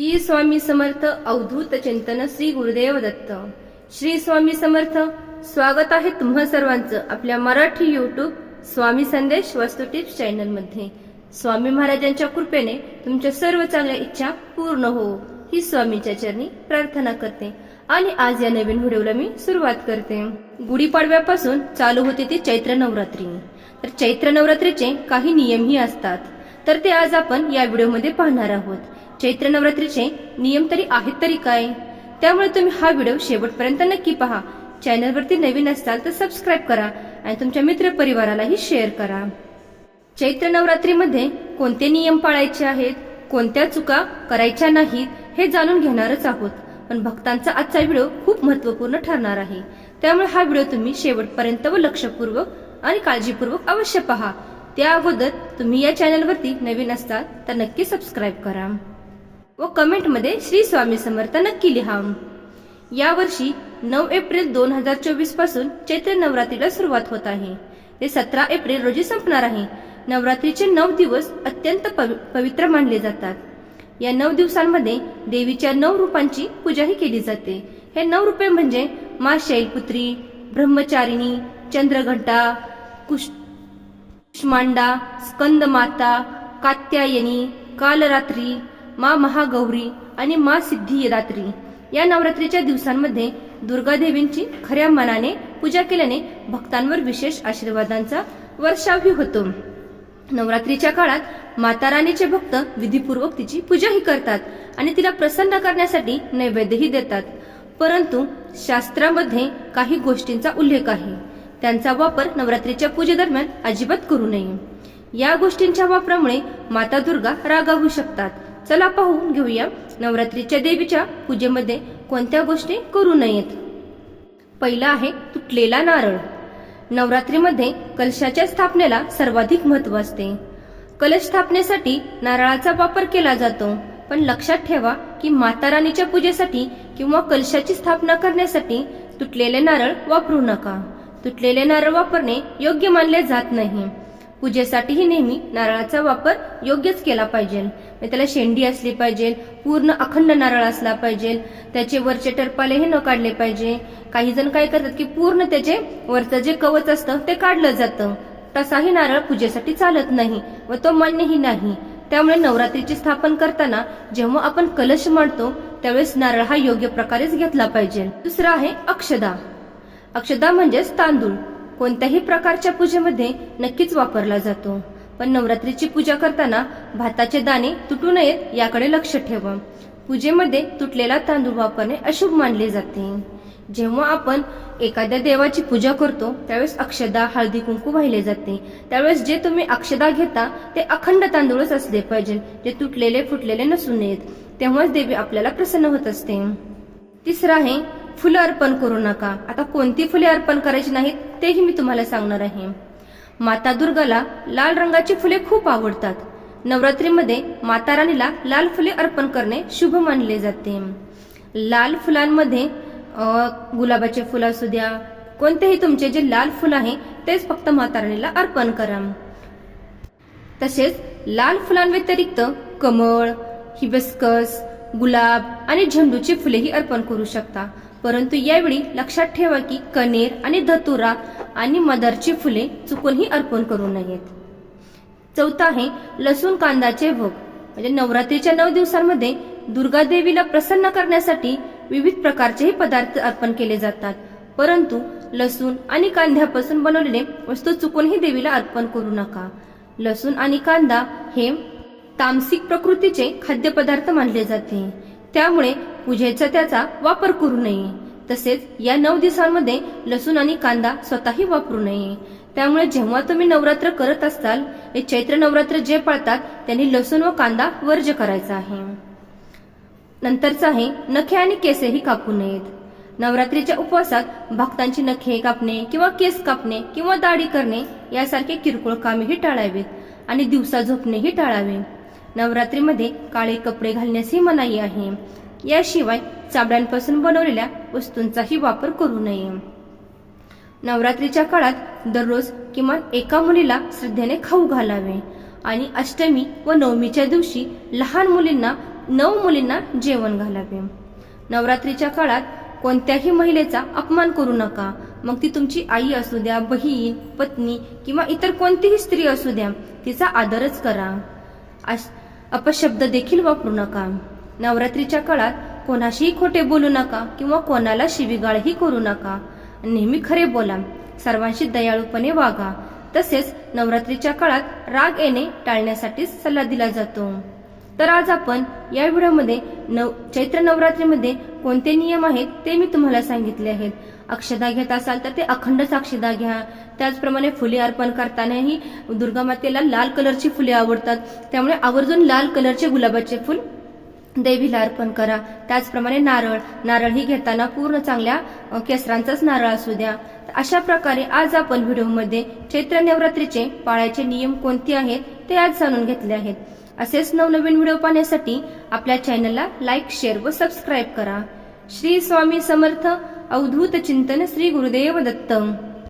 श्री स्वामी समर्थ अवधूत चिंतन श्री गुरुदेव दत्त. श्री स्वामी समर्थ स्वागत आहे तुम्हा सर्वांचं आपल्या मराठी युट्यूब स्वामी संदेश वस्तू टिप्स चॅनलमध्ये. स्वामी महाराजांच्या कृपेने तुमच्या सर्व चांगल्या इच्छा पूर्ण हो. ही स्वामीच्या चरणी प्रार्थना करते. आणि आज या नवीन व्हिडिओला मी सुरुवात करते. गुढीपाडव्यापासून चालू होते ती चैत्र नवरात्री. तर चैत्र नवरात्रीचे काही नियमही असतात. तर ते आज आपण या व्हिडिओमध्ये पाहणार आहोत. चैत्र नवरात्रीचे नियम तरी आहेत तरी काय? त्यामुळे तुम्ही हा व्हिडिओ शेवटपर्यंत नक्की पहा. चॅनलवरती नवीन असाल तर सबस्क्राईब करा आणि तुमच्या मित्र परिवारालाही शेअर करा. चैत्र नवरात्रीमध्ये कोणते नियम पाळायचे आहेत? कोणत्या चुका करायच्या नाहीत? हे जाणून घेणारच आहोत. पण भक्तांचा आजचा व्हिडिओ खूप महत्त्वपूर्ण ठरणार आहे. त्यामुळे हा व्हिडिओ तुम्ही शेवटपर्यंत व लक्षपूर्वक आणि काळजीपूर्वक अवश्य पहा. त्या अगोदर तुम्ही या चॅनलवरती नवीन असताल तर नक्की सबस्क्राईब करा. व कमेंटमध्ये श्री स्वामी समर्थ नक्की लिहा. यावर्षी नऊ एप्रिल दोन हजार चोवीसपासून चैत्र नवरात्रीला सुरुवात होत आहे. ते सतरा एप्रिल रोजी संपणार आहे. नवरात्रीचे नऊ दिवस अत्यंत पवि- पवित्र मानले जातात. या नऊ दिवसांमध्ये देवीच्या नऊ रूपांची पूजाही केली जाते. हे नऊ रूपे म्हणजे मा शैलपुत्री ब्रह्मचारिणी चंद्रघंटा कुश कुष्मांडा स्कंदमाता कात्यायनी कालरात्री मा महागौरी आणि मा सिद्धिरात्री या नवरात्रीच्या दिवसांमध्ये दुर्गादेवींची खऱ्या मनाने पूजा केल्याने भक्तांवर विशेष आशीर्वादांचा वर्षावही होतो. नवरात्रीच्या काळात माता राणीचे भक्त विधीपूर्वक तिची पूजाही करतात आणि तिला प्रसन्न करण्यासाठी नैवेद्यही देतात. परंतु शास्त्रामध्ये काही गोष्टींचा उल्लेख आहे. त्यांचा वापर नवरात्रीच्या पूजेदरम्यान अजिबात करू नये. या गोष्टींच्या वापरामुळे माता दुर्गा रागावू शकतात. चला पाहून घेऊया नवरात्रीच्या देवीच्या पूजेमध्ये कोणत्या गोष्टी करू नयेत. पहिला आहे तुटलेला नारळ. नवरात्रीमध्ये कलशाच्या स्थापनेला सर्वाधिक महत्त्व असते. कलश स्थापनेसाठी नारळाचा वापर केला जातो पण लक्षात ठेवा की माता राणीच्या पूजेसाठी किंवा कलशाची स्थापना करण्यासाठी तुटलेले नारळ वापरू नका. तुटलेले नारळ वापरणे योग्य मानले जात नाही. पूजेसाठीही नेहमी नारळाचा वापर योग्यच केला पाहिजे. म्हणजे त्याला शेंडी असली पाहिजे पूर्ण अखंड नारळ असला पाहिजे त्याचे वरचे टरपालेही न काढले पाहिजे. काही जण काय करतात की पूर्ण त्याचे वरचं जे कवच असतं ते काढलं जातं. तसाही नारळ पूजेसाठी चालत नाही व तो मान्यही नाही. त्यामुळे नवरात्रीचे स्थापन करताना जेव्हा आपण कलश मांडतो त्यावेळेस नारळ हा योग्य प्रकारेच घेतला पाहिजे. दुसरा आहे अक्षदा. अक्षदा म्हणजेच तांदूळ. कोणत्याही प्रकारच्या पूजेमध्ये नक्कीच वापरला जातो. पण नवरात्रीची पूजा करताना भाताचे दाणे तुटू नयेत याकडे लक्ष ठेवा. पूजेमध्ये तुटलेला तांदूळ वापरणे अशुभ मानले जाते. जेव्हा आपण एखाद्या देवाची पूजा करतो त्यावेळेस अक्षदा हळदी कुंकू वाहिले जाते. त्यावेळेस जे तुम्ही अक्षदा घेता ते अखंड तांदूळच असले पाहिजे जे तुटलेले फुटलेले नसू नयेत. तेव्हाच देवी आपल्याला प्रसन्न होत असते. तिसरं आहे फुलं अर्पण करू नका. आता कोणती फुले अर्पण करायची नाहीत तेही मी तुम्हाला सांगणार आहे. माता दुर्गाला लाल रंगाची फुले खूप आवडतात. नवरात्रीमध्ये माता राणीला लाल फुले अर्पण करणे शुभ मानले जाते. लाल फुलांमध्ये गुलाबाचे फुलं असू द्या कोणतेही तुमचे जे लाल फुल आहे तेच फक्त माता राणीला अर्पण करा. तसेच लाल फुलांव्यतिरिक्त कमळ हिबिस्कस गुलाब आणि झेंडूची फुलेही अर्पण करू शकता. परंतु यावेळी लक्षात ठेवा की कनेर आणि धतुरा आणि मदरची फुले चुकूनही अर्पण करू नयेत. चौथा आहे लसूण कांदाचे भोग. म्हणजे नवरात्रीच्या नऊ दिवसांमध्ये दुर्गा देवीला प्रसन्न करण्यासाठी विविध प्रकारचेही पदार्थ अर्पण केले जातात. परंतु लसूण आणि कांद्यापासून बनवलेले वस्तू चुकूनही देवीला अर्पण करू नका. लसूण आणि कांदा हे तामसिक प्रकृतीचे खाद्यपदार्थ मानले जाते. त्यामुळे पूजेचा त्याचा वापर करू नये. तसेच या नऊ दिवसांमध्ये लसूण आणि कांदा स्वतःही वापरू नये. त्यामुळे जेव्हा तुम्ही नवरात्र करत असताल हे चैत्र नवरात्र जे पाळतात त्यांनी लसूण व कांदा वर्ज करायचा आहे. नंतरचं आहे नखे आणि केसेही कापू नयेत. नवरात्रीच्या उपवासात भक्तांची नखे कापणे किंवा केस कापणे किंवा दाढी करणे यासारखे किरकोळ कामेही टाळावेत आणि दिवसा झोपणेही टाळावे. नवरात्रीमध्ये काळे कपडे घालण्यासही मनाई आहे. याशिवाय चाबड्यांपासून बनवलेल्या वस्तूंचाही वापर करू नये. नवरात्रीच्या काळात दररोज किमान एका मुलीला श्रद्धेने खाऊ घालावे आणि अष्टमी व नवमीच्या दिवशी लहान मुलींना नऊ मुलींना जेवण घालावे. नवरात्रीच्या काळात कोणत्याही महिलेचा अपमान करू नका. मग ती तुमची आई असू द्या बहीण पत्नी किंवा इतर कोणतीही स्त्री असू द्या तिचा आदरच करा. अपशब्द देखील वापरू नका. नवरात्रीच्या काळात कोणाशीही खोटे बोलू नका किंवा कोणाला शिवीगाळही करू नका. नेहमी खरे बोला. सर्वांशी दयाळूपणे वागा. तसेच नवरात्रीच्या काळात राग येणे टाळण्यासाठी सल्ला दिला जातो. तर आज आपण या व्हिडिओमध्ये नव चैत्र नवरात्रीमध्ये कोणते नियम आहेत ते मी तुम्हाला सांगितले आहेत. अक्षदा घेत असाल तर ते अखंड साक्षीदा घ्या. त्याचप्रमाणे फुले अर्पण करतानाही दुर्गा मातेला लाल कलरची फुले आवडतात. त्यामुळे आवर्जून लाल कलरचे गुलाबाचे फुल देवीला अर्पण करा. त्याचप्रमाणे नारळ. नारळ ही घेताना पूर्ण चांगल्या केसरांचाच नारळ असू द्या. अशा प्रकारे आज आपण व्हिडिओमध्ये चैत्र नवरात्रीचे पाळायचे नियम कोणते आहेत ते आज जाणून घेतले आहेत. असेच नवनवीन व्हिडिओ पाहण्यासाठी आपल्या चॅनलला लाईक शेअर व सबस्क्राईब करा. श्री स्वामी समर्थ अवधूत चिंतन श्री गुरुदेव दत्त